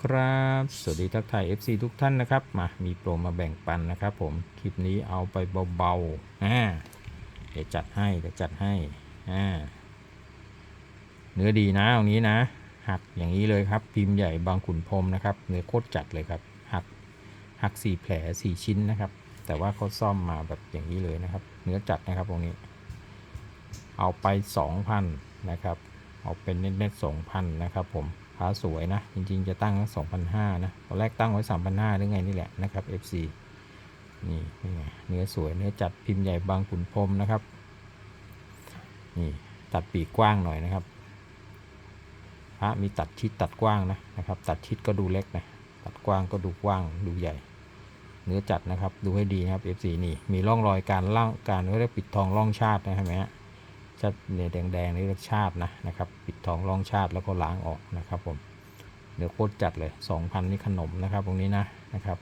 ครับ สวัสดีทักทาย FC ทุกท่านนะครับ มา มีโปรมาแบ่งปันนะครับผม คลิปนี้เอาไปเบาๆอ่าเดี๋ยวจัดให้เดี๋ยวจัดให้อ่าเนื้อดีนะตรงนี้นะ หักอย่างนี้เลยครับ พิมพ์ใหญ่บางขุนพรมนะครับ เนื้อโคตรจัดเลยครับ หัก หักสี่แผลสี่ชิ้นนะครับ แต่ว่าเขาซ่อมมาแบบอย่างนี้เลยนะครับ เนื้อจัดนะครับตรงนี้ เอาไป2,000นนะครับ เอาเป็นเน็ตๆ2,000นะครับผมขาสวยนะ จริง ๆ จะตั้งสองพันห้านะตอนแรกตั้งไว้สามพันห้าหรือไงนี่แหละนะครับ FC นี่นี่ไงเนื้อสวยเนื้อจัดพิมพ์ใหญ่บางขุนพรมนะครับ นี่ตัดปีกกว้างหน่อยนะครับพระมีตัดชิดตัดกว้างนะนะครับ ตัดชิดก็ดูเล็กนะตัดกว้างก็ดูกว้างดูใหญ่ เนื้อจัดนะครับดูให้ดีนะครับ FC นี่มีร่องรอยการล่างการเขาเรียกปิดทองร่องชาตินะเห็นไหมฮะ ชัดเนี่ยแดงๆนี่เรียกชาตินะนะครับ ปิดทองรองชาติแล้วก็ล้างออกนะครับผมเดี๋ยวโคตรจัดเลย 2,000 นี่ขนมนะครับตรงนี้นะนะครับ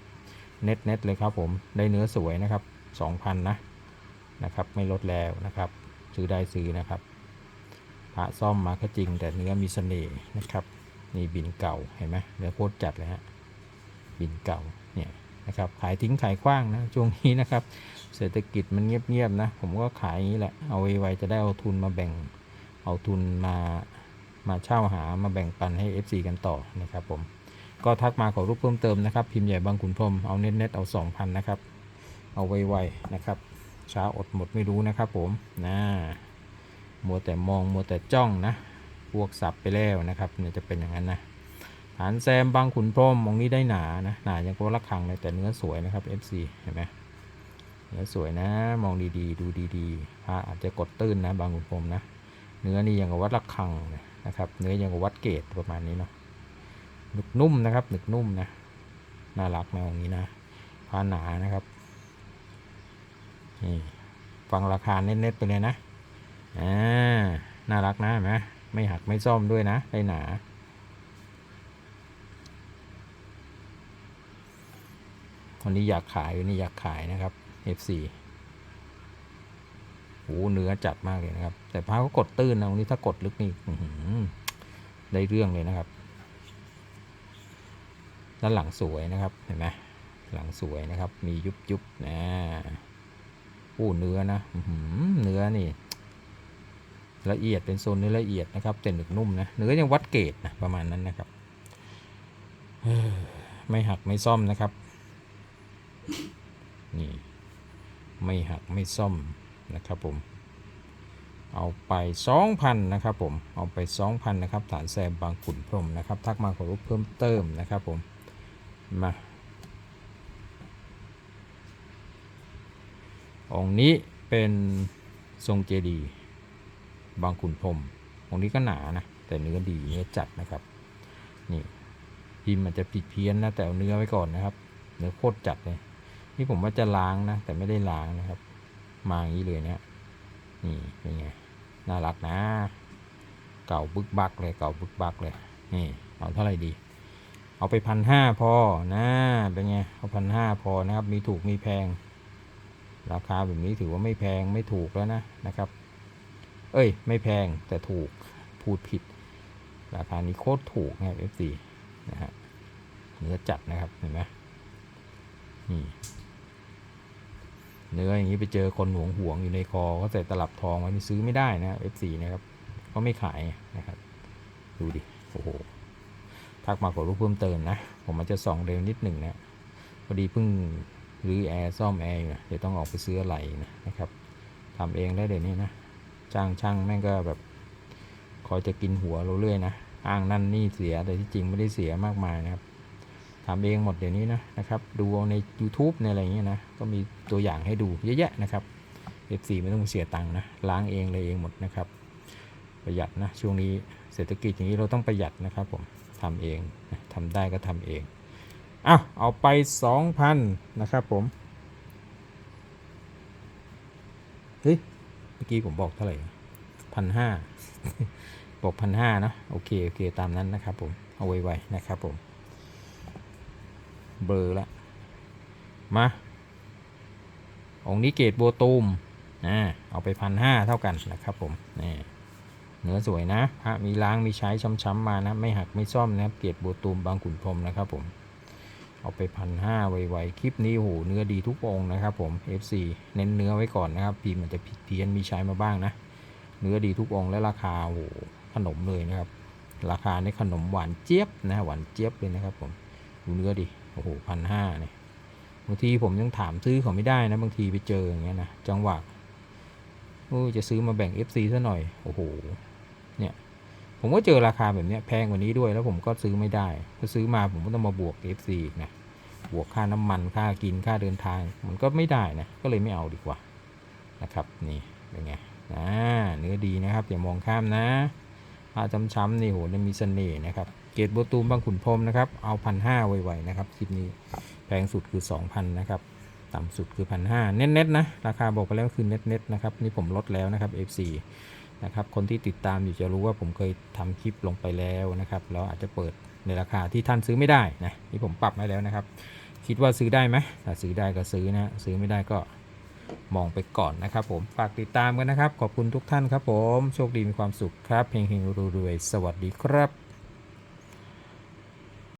เน็ตเน็ตเลยครับผมได้เนื้อสวยนะครับ 2,000 นะนะครับ ไม่ลดแล้วนะครับ ซื้อได้ซื้อนะครับพระซ่อมมาก็จริง แต่เนื้อมีเสน่ห์นะครับนี่บินเก่าเห็นไหมเนื้อโคตรจัดเลยฮะบินเก่าเนี่ย นะครับขายทิ้งขายขว้างนะช่วงนี้นะครับ เศรษฐกิจมันเงียบๆนะ ผมก็ขายอย่างนี้แหละเอาไว้ๆจะได้เอาทุนมาแบ่งเอาทุนมามาเช่าหามาแบ่งปันให้ FC กันต่อนะครับผมก็ทักมาขอรูปเพิ่มเติมนะครับ พิมพ์ใหญ่บางขุนพรมเอาเน็ตๆเอา 2,000 นะครับ เอาไวๆนะครับช้าอดหมดไม่รู้นะครับผมนะมัวแต่มองมัวแต่จ้องนะพวกสับไปแล้วนะครับเนี่ยจะเป็นอย่างนั้นนะ ฐานแซมบางขุนพรมมองนี้ได้หนานะหนายังก็ระคังเลยแต่เนื้อสวยนะครับ FC เห็นไหมเนื้อสวยนะมองดีๆ ดูดีๆพระอาจจะกดตื้นนะบางขุนพรมนะเนื้อนี่ยังกับวัดระฆังนะครับ เนื้อยังกับวัดเกตประมาณนี้เนาะหนึกนุ่มนะครับหนึกนุ่มนะน่ารักนะองนี้นะผ้าหนานะครับนี่ฟังราคาเน็ตๆไปเลยนะอ่าน่ารักนะเห็นไหมไม่หักไม่ซ่อมด้วยนะได้หนา คนนี้อยากขายคนนี้อยากขายนะครับ F4 โอ้เนื้อจัดมากเลยนะครับ แต่พาเขากดตื้นนะตรงนี้ถ้ากดลึกนี่ได้เรื่องเลยนะครับ ด้านหลังสวยนะครับเห็นไหมหลังสวยนะครับ มียุบยุบนะโอ้เนื้อนะเนื้อนี่ ละเอียดเป็นโซนเนื้อละเอียดนะครับแต่หนึกนุ่มนะเนื้อยังวัดเกรดนะประมาณนั้นนะครับไม่หักไม่ซ่อมนะครับ นี่ ไม่หักไม่ซ่อมนะครับผม เอาไป 2,000 นะครับผม เอาไป 2,000 นะครับ ฐานแซมบางขุนพรมนะครับ ทักมาขอรูปเพิ่มเติมนะครับผม มาองค์นี้เป็นทรงเจดี บางขุนพรมองค์นี้ก็หนานะ แต่เนื้อดีเนื้อจัดนะครับ นี่พิมพ์มันจะผิดเพี้ยนนะ แต่เอาเนื้อไว้ก่อนนะครับ เนื้อโคตรจัดเลย นี่ผมว่าจะล้างนะ แต่ไม่ได้ล้างนะครับ มาอย่างนี้เลยเนี่ยนี่เป็นไงน่ารักนะ เก่าบึกบักเลยเก่าบึกบักเลยนี่เอาเท่าไหร่ดี เอาไปพันห้าพอนะเป็นไงเอาพันห้าพอนะครับ มีถูกมีแพง ราคาแบบนี้ถือว่าไม่แพงไม่ถูกแล้วนะนะครับ เอ้ย ไม่แพงแต่ถูกพูดผิด ราคานี้โคตรถูกนะครับ F4 นะฮะเนื้อจัดนะครับเห็นไหมนี่ เนื้ออย่างนี้ไปเจอคนหวงหวงอยู่ในคอก็ใส่ตลับทองไว้นี่ซื้อไม่ได้นะ F4 นะครับเขาไม่ขายนะครับ ดูดิโอ้โหทักมาขอรูปเพิ่มเติมนะ ผมมันจะส่องเร็วนิดหนึ่งนะพอดีเพิ่งรื้อแอร์ซ่อมแอร์อยู่นะเดี๋ยวต้องออกไปซื้ออะไรนะนะครับทำเองได้เดี๋ยวนี้นะจ้างช่างแม่งก็แบบคอยจะกินหัวเราเรื่อยนะอ้างนั่นนี่เสียแต่ที่จริงไม่ได้เสียมากมายนะครับ ทำเองหมดเดี๋ยวนี้นะนะครับดูเอาใน YouTube ในอะไรเงี้ยนะก็มีตัวอย่างให้ดูเยอะแยะนะครับ F4 ไม่ต้องเสียตังค์นะล้างเองเลยเองหมดนะครับ ประหยัดนะช่วงนี้เศรษฐกิจอย่างนี้เราต้องประหยัดนะครับผมทำเองนะทำได้ก็ทำเองอ้าวเอาไป 2,000 นะครับผมเฮ้ยเมื่อกี้ผมบอกเท่าไหร่พันห้าบอกพันห้านะ โอเค โอเค ตามนั้นนะครับผม เอาไวๆนะครับผม เบลอละมา องนี้เกตโบตูมนะเอาไปพันห้าเท่ากันนะครับผมนี่เนื้อสวยนะพระมีล้างมีใช้ช้ำๆมานะ ไม่หักไม่ซ่อมนะครับ เกรติบัวตูมบางขุนพรมนะครับผมเอาไปพันห้าไวๆคลิปนี้โหเนื้อดีทุกองนะครับผม FC เน้นเนื้อไว้ก่อนนะครับพีมันจะผิดเพี้ยนมีใช้มาบ้างนะ เนื้อดีทุกองและราคาโหขนมเลยนะครับ ราคาในขนมหวานเจี๊ยบนะหวานเจี๊ยบเลยนะครับผมดูเนื้อดิ โอ้โหพันห้าเนี่ยบางทีผมยังถามซื้อเขาไม่ได้นะ บางทีไปเจออย่างเงี้ยนะ จังหวะโอ้จะซื้อมาแบ่ง FC ซะหน่อย โอ้โห เนี่ย ผมก็เจอราคาแบบเนี้ยแพงกว่านี้ด้วยแล้วผมก็ซื้อไม่ได้ ก็ซื้อมาผมก็ต้องมาบวก FC อีกนะ บวกค่าน้ำมันค่ากินค่าเดินทาง มันก็ไม่ได้นะ ก็เลยไม่เอาดีกว่านะครับ นี่เป็นไงอ่าเนื้อดีนะครับอย่ามองข้ามนะปลาช้ำๆนี่โหเนี่ยมีเสน่ห์นะครับ เกรดโบวตูมบางขุนพรหมนะครับ เอาพันห้าไวๆนะครับคลิปนี้แพงสุดคือ 2,000นะครับต่ำสุดคือพันห้าเน็ตๆนะ ราคาบอกไปแล้วคือเน็ตๆนะครับ นี่ผมลดแล้วนะครับ F4 นะครับ คนที่ติดตามอยู่จะรู้ว่าผมเคยทำคลิปลงไปแล้วนะครับแล้วอาจจะเปิดในราคาที่ท่านซื้อไม่ได้นะนี่ผมปรับให้แล้วนะครับ คิดว่าซื้อได้ไหมถ้าซื้อได้ก็ซื้อนะซื้อไม่ได้ก็มองไปก่อนนะครับ ผมฝากติดตามกันนะครับ ขอบคุณทุกท่านครับ ผมโชคดีมีความสุขครับเฮงเฮงรวยๆสวัสดีครับ